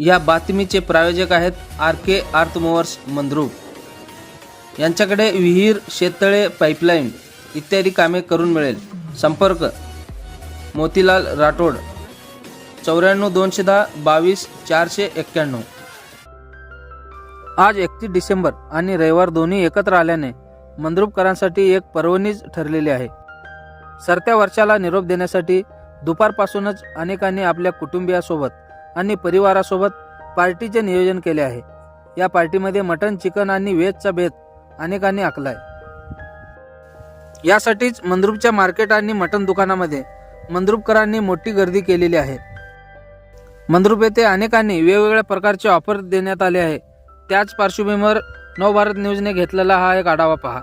या बातमीचे प्रायोजक आहेत आर के आर्थमोवर्स मंद्रूप यांच्याकडे विहीर शेततळे पाईपलाईन इत्यादी कामे करून मिळेल. संपर्क. मोतीलाल राठोड. चौऱ्याण्णव दोनशे दहा बावीस चारशे एक्क्याण्णव. आज एकतीस डिसेंबर आणि रविवार दोन्ही एकत्र आल्याने मंद्रूपकरांसाठी एक पर्वणीच ठरलेली आहे. सरत्या वर्षाला निरोप देण्यासाठी दुपारपासूनच अनेकांनी आपल्या कुटुंबियासोबत आणि परिवारासोबत पार्टीचे नियोजन केले आहे. या पार्टीमध्ये मटन चिकन आणि व्हेजचा बेत अनेकांनी आखलाय. यासाठीच मंद्रुपच्या मार्केट आणि मटन दुकानामध्ये मंद्रुपकरांनी मोठी गर्दी केलेली आहे. मंद्रुप येथे अनेकांनी वेगवेगळ्या प्रकारचे ऑफर देण्यात आले आहे. त्याच पार्श्वभूमीवर नवभारत न्यूजने घेतलेला हा एक आढावा पहा.